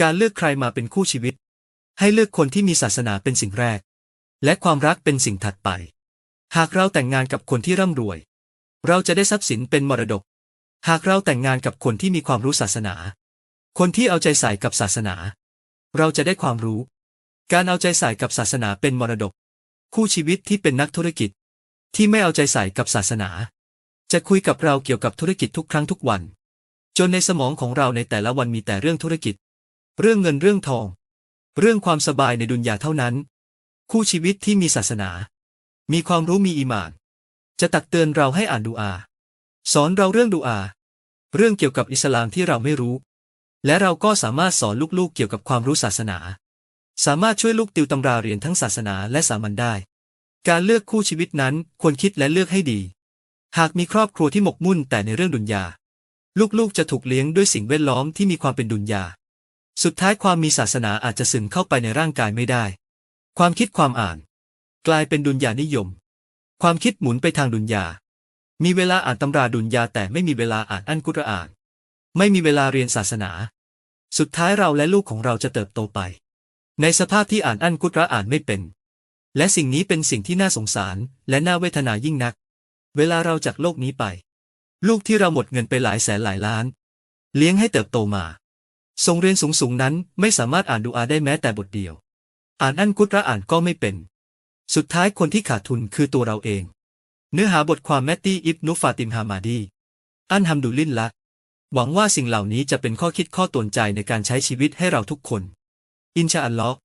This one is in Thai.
การเลือกใครมาเป็นคู่ชีวิต ให้เลือกคนที่มีศาสนาเป็นสิ่งแรก และความรักเป็นสิ่งถัดไป หากเราแต่งงานกับคนที่ร่ำรวย เราจะได้ทรัพย์สินเป็นมรดก หากเราแต่งงานกับคนที่มีความรู้ศาสนา คนที่เอาใจใส่กับศาสนา เราจะได้ความรู้ การเอาใจใส่กับศาสนาเป็นมรดก คู่ชีวิตที่เป็นนักธุรกิจ ที่ไม่เอาใจใส่กับศาสนา จะคุยกับเราเกี่ยวกับธุรกิจทุกครั้งทุกวัน จนในสมองของเราในแต่ละวันมีแต่เรื่องธุรกิจ เรื่องเงินเรื่องทอง เรื่องความสบายในดุนยาเท่านั้น คู่ชีวิตที่มีศาสนา มีความรู้มีอีมาน จะตักเตือนเราให้อ่านดูอา สอนเราเรื่องดูอา เรื่องเกี่ยวกับอิสลามที่เราไม่รู้ และเราก็สามารถสอนลูกๆเกี่ยวกับความรู้ศาสนา สามารถช่วยลูกติวตำราเรียนทั้งศาสนาและสามัญได้ การเลือกคู่ชีวิตนั้นควรคิดและเลือกให้ดี หากมีครอบครัวที่หมกมุ่นแต่ในเรื่องดุนยา ลูกๆจะถูกเลี้ยงด้วยสิ่งแวดล้อมที่มีความเป็นดุนยา สุดท้ายความมีศาสนาอาจจะซึมเข้าไปในร่างกายไม่ได้ ความคิดความอ่าน กลายเป็นดุนยานิยม ความคิดหมุนไปทางดุนยา มีเวลาอ่านตำราดุนยาแต่ไม่มีเวลาอ่านอันกุรอาน ไม่มีเวลาเรียนศาสนา สุดท้ายเราและลูกของเราจะเติบโตไป ในสภาพที่อ่านอันกุรอานไม่เป็น และสิ่งนี้เป็นสิ่งที่น่าสงสารและน่าเวทนายิ่งนัก เวลาเราจากโลกนี้ไป ลูกที่เราหมดเงินไปหลายแสนหลายล้าน เลี้ยงให้เติบโตมา ทรงเรียนสูงๆนั้นไม่สามารถอ่านดูอาได้แม้แต่บทเดียว อ่านอันกุตระอ่านก็ไม่เป็น สุดท้ายคนที่ขาดทุนคือตัวเราเอง เนื้อหาบทความแมตตี้อิบนุฟาติมฮามาดีอันฮัมดุลิลละหวังว่าสิ่งเหล่านี้จะเป็นข้อคิดข้อตวนใจในการใช้ชีวิตให้เราทุกคน อินชาอัลลอฮ์